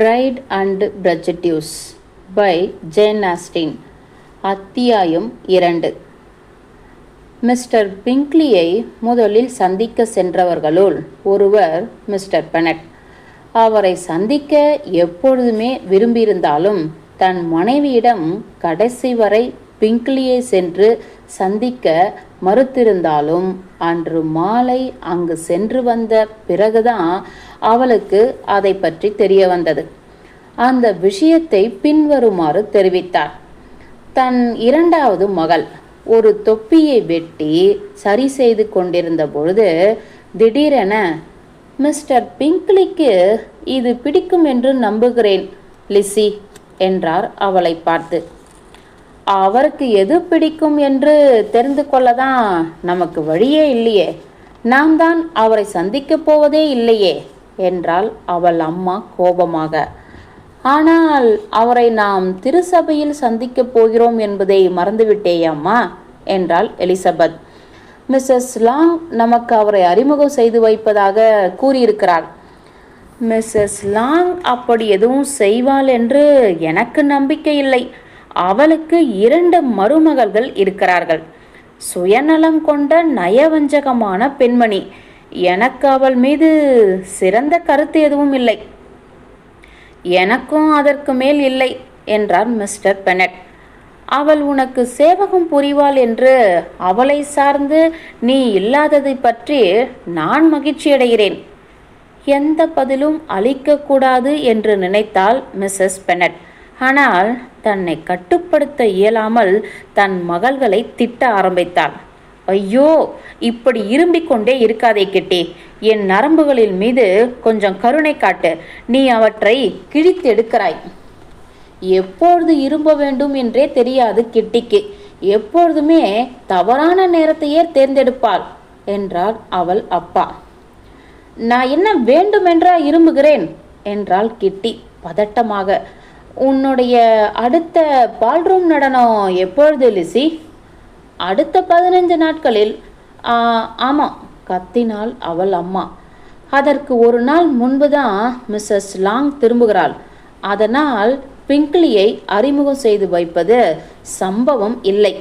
Pride and prejudice by Jane Austen அத்தியாயம் இரண்டு. Mister பிங்க்லியை முதலில் சந்திக்க சென்றவர்களுள் ஒருவர் மிஸ்டர் பெனட் அவரை சந்திக்க எப்பொழுதுமே விரும்பியிருந்தாலும் தன் மனைவியிடம் கடைசி வரை பிங்க்லியை சென்று சந்திக்க மறுத்திருந்தாலும் அன்று மாலை அங்கு சென்று வந்த பிறகுதான் அவளுக்கு அதை பற்றி தெரிய வந்தது. அந்த விஷயத்தை பின்வருமாறு தெரிவித்தார். தன் இரண்டாவது மகள் ஒரு தொப்பியை வெட்டி சரி செய்து கொண்டிருந்த பொழுது திடீரென மிஸ்டர் பிங்க்லிக்கு இது பிடிக்கும் என்று நம்புகிறேன் லிசி என்றார் அவளை பார்த்து. அவருக்கு எது பிடிக்கும் என்று தெரிந்து கொள்ளதான் நமக்கு வழியே இல்லையே. நாம் தான் அவரை சந்திக்கப் போவதே இல்லையே என்றாள் அவள் அம்மா கோபமாக. ஆனால் அவரை நாம் திருசபையில் சந்திக்கப் போகிறோம் என்பதை மறந்துவிட்டேயம்மா என்றாள் எலிசபெத். மிஸ்ஸஸ் லாங் நமக்கு அவரை அறிமுகம் செய்து வைப்பதாக கூறியிருக்கிறார் மிஸ்ஸஸ் லாங் அப்படி எதுவும் செய்வாள் என்று எனக்கு நம்பிக்கை இல்லை. அவளுக்கு இரண்டு மருமகள்கள் இருக்கிறார்கள். சுயநலம் கொண்ட நயவஞ்சகமான பெண்மணி. எனக்கு அவள் மீது சிறந்த கருத்து எதுவும் இல்லை. எனக்கும் அதற்கு மேல் இல்லை என்றார் மிஸ்டர் பெனட். அவள் உனக்கு சேவகம் புரிவாள் என்று அவளை சார்ந்து நீ இல்லாததை பற்றி நான் மகிழ்ச்சியடைகிறேன் எந்த பதிலும் அளிக்கக்கூடாது என்று நினைத்தாள் மிஸ்ஸஸ் பெனட். ஆனால் தன்னை கட்டுப்படுத்த இயலாமல் தன் மகள்களை திட்ட ஆரம்பித்தாள். ஐயோ இப்படி இரும்பிக் கொண்டே இருக்காதே கிட்டி. என் நரம்புகளின் மீது கொஞ்சம் கருணை காட்டு. நீ அவற்றை கிழித்து எடுக்கிறாய். எப்பொழுது இரும்ப வேண்டும் என்றே தெரியாது கிட்டிக்கு. எப்பொழுதுமே தவறான நேரத்தையே தேர்ந்தெடுப்பாள் என்றார் அவள் அப்பா. நான் என்ன வேண்டுமென்றா இரும்புகிறேன் என்றாள் கிட்டி பதட்டமாக. உன்னுடைய அடுத்த பால்ரூம் நடனம் எப்பொழுது லிசி? அடுத்த பதினைஞ்சு நாட்களில். ஆமாம் கத்தினாள் அவள் அம்மா. அதற்கு ஒரு நாள் முன்புதான் மிஸ்ஸஸ் லாங் திரும்புகிறாள். அதனால் பிங்க்லியை அறிமுகம் செய்து வைப்பது சம்பவம் இல்லை.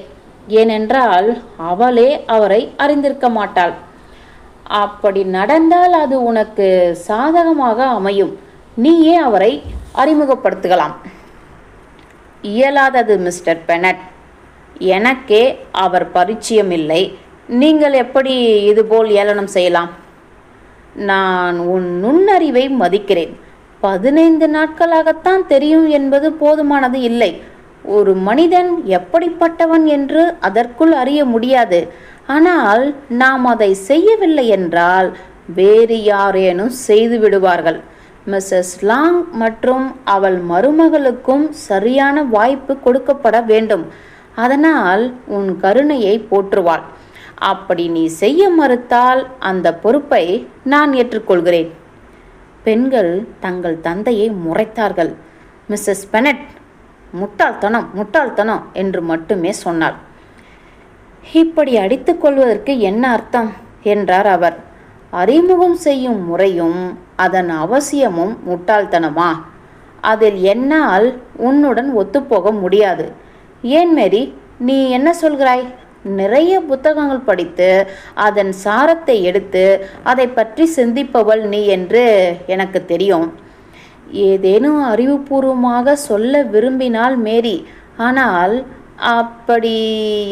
ஏனென்றால் அவளே அவரை அறிந்திருக்க மாட்டாள். அப்படி நடந்தால் அது உனக்கு சாதகமாக அமையும். நீயே அவரை அறிமுகப்படுத்துகலாம். இயலாதது மிஸ்டர் பெனட். எனக்கே அவர் பரிச்சயம் இல்லை. நீங்கள் எப்படி இதுபோல் ஏளனம் செய்யலாம்? நான் உன் நுண்ணறிவை மதிக்கிறேன். பதினைந்து நாட்களாகத்தான் தெரியும் என்பது போதுமானது இல்லை. ஒரு மனிதன் எப்படிப்பட்டவன் என்று அதற்குள் அறிய முடியாது. ஆனால் நாம் அதை செய்யவில்லை என்றால் வேறு யாரேனும் செய்து விடுவார்கள். மிஸ்ஸஸ் லாங் மற்றும் அவள் மருமகளுக்கும் சரியான வாய்ப்பு கொடுக்கப்பட வேண்டும். அதனால் உன் கருணையை போற்றுவாள். அப்படி நீ செய்ய மறுத்தால் அந்த பொறுப்பை நான் ஏற்றுக்கொள்கிறேன். பெண்கள் தங்கள் தந்தையை முறைத்தார்கள். மிஸ்ஸஸ் பெனட் முட்டாள்தனம் முட்டாள்தனம் என்று மட்டுமே சொன்னாள். இப்படி அடித்துக்கொள்வதற்கு என்ன அர்த்தம்? என்றார் அவர். அறிமுகம் செய்யும் முறையும் அதன் அவசியமும் முட்டாள்தனமா? அதில் என்னால் உன்னுடன் ஒத்துப்போக முடியாது. ஏன் மேரி நீ என்ன சொல்கிறாய்? நிறைய புத்தகங்கள் படித்து அதன் சாரத்தை எடுத்து அதை பற்றி சிந்திப்பவள் நீ என்று எனக்கு தெரியும். ஏதேனும் அறிவுபூர்வமாக சொல்ல விரும்பினால் மேரி ஆனால் அப்படி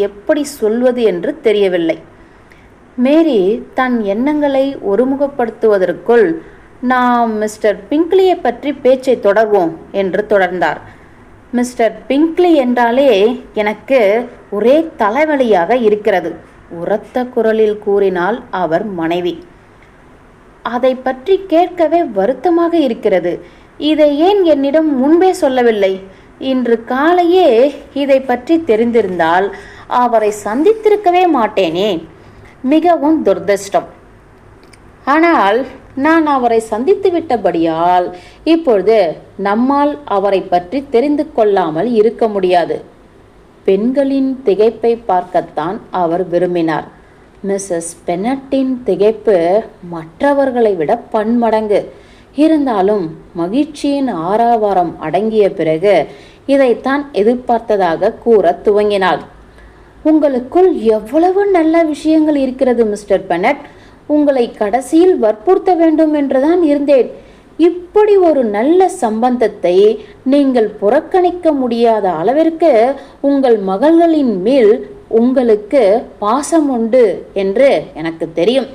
எப்படி சொல்வது என்று தெரியவில்லை. மேரி தன் எண்ணங்களை ஒருமுகப்படுத்துவதற்குள் நாம் மிஸ்டர் பிங்க்லியை பற்றி பேச்சை தொடர்வோம் என்று தொடர்ந்தார். மிஸ்டர் பிங்க்லி என்றாலே எனக்கு ஒரே தலைவலியாக இருக்கிறது உரத்த குரலில் கூறினாள் அவர் மனைவி. அதை பற்றி கேட்கவே வருத்தமாக இருக்கிறது இதை ஏன் என்னிடம் முன்பே சொல்லவில்லை? இன்று காலையே இதை பற்றி தெரிந்திருந்தால் அவரை சந்தித்திருக்கவே மாட்டேனே மிகவும் துர்திர்ஷ்டம். ஆனால் நான் அவரை சந்தித்து விட்டபடியால் இப்பொழுது நம்மால் அவரை பற்றி தெரிந்து கொள்ளாமல் இருக்க முடியாது. பெண்களின் திகைப்பை பார்க்கத்தான் அவர் விரும்பினார். மிஸ்ஸஸ் பெனட்டின் திகைப்பு மற்றவர்களை விட பன்மடங்கு. இருந்தாலும் மகிழ்ச்சியின் ஆறாவாரம் அடங்கிய பிறகு இதைத்தான் எதிர்பார்த்ததாக கூற துவங்கினாள். உங்களுக்குள் எவ்வளவு நல்ல விஷயங்கள் இருக்கிறது மிஸ்டர் பெனட் உங்களை கடைசியில் வற்புறுத்த வேண்டும் என்றுதான் இருந்தேன். இப்படி ஒரு நல்ல சம்பந்தத்தை நீங்கள் புறக்கணிக்க முடியாத அளவிற்கு உங்கள் மகள்களின் மேல் உங்களுக்கு பாசம் உண்டு என்று எனக்கு தெரியும்.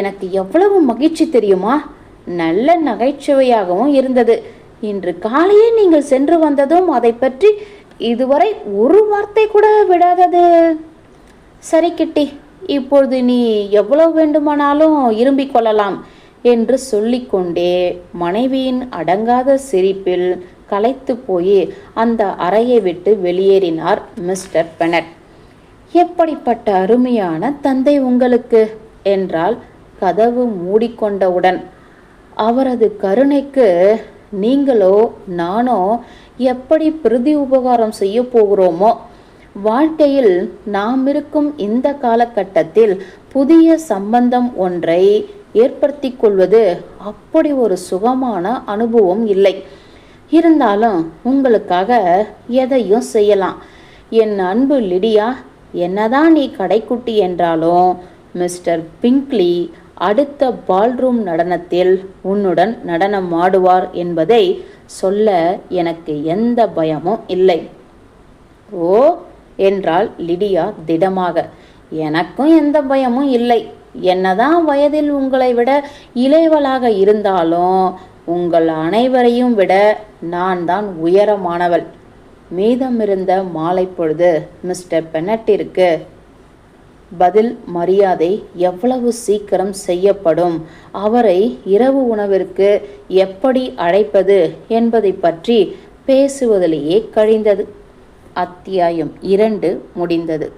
எனக்கு எவ்வளவு மகிழ்ச்சி தெரியுமா? நல்ல நகைச்சுவையாகவும் இருந்தது. இன்று காலையே நீங்கள் சென்று வந்ததும் அதை பற்றி இதுவரை ஒரு வார்த்தை கூட விடாதது. சரி கிட்டி. இப்பொழுது நீ எவ்வளவு வேண்டுமானாலும் இரும்பிக் கொள்ளலாம் என்று சொல்லிக்கொண்டே மனைவியின் அடங்காத சிரிப்பில் கலைத்து போய் அந்த அறையை விட்டு வெளியேறினார் மிஸ்டர் பெனட். எப்படிப்பட்ட அருமையான தந்தை உங்களுக்கு? என்றால் கதவு மூடிக்கொண்டவுடன். அவரது கருணைக்கு நீங்களோ நானோ எப்படி பிரதி உபகாரம் செய்ய போகிறோமோ வாழ்க்கையில் நாம் இருக்கும் இந்த காலகட்டத்தில் புதிய சம்பந்தம் ஒன்றை ஏற்படுத்தி கொள்வது அப்படி ஒரு சுகமான அனுபவம் இல்லை. இருந்தாலும் உங்களுக்காக எதையும் செய்யலாம். என் அன்பு லிடியா என்னதான் நீ கடைக்குட்டி என்றாலும் மிஸ்டர் பிங்க்லி அடுத்த பால்ரூம் நடனத்தில் உன்னுடன் நடனம் ஆடுவார் என்பதை சொல்ல எனக்கு எந்த பயமும் இல்லை. ஓ என்றாள் லிடியா திடமாக. எனக்கும் எந்த பயமும் இல்லை. என்னதான் வயதில் உங்களை விட இளையவளாக இருந்தாலும் உங்கள் அனைவரையும் விட நான் தான் உயரமானவள். மீதமிருந்த மாலை பொழுது மிஸ்டர் பெனட்டிற்கு பதில் மரியாதை எவ்வளவு சீக்கிரம் செய்யப்படும்? அவரை இரவு உணவிற்கு எப்படி அழைப்பது என்பதை பற்றி பேசுவதிலேயே கழிந்தது. அத்தியாயம் இரண்டு முடிந்தது.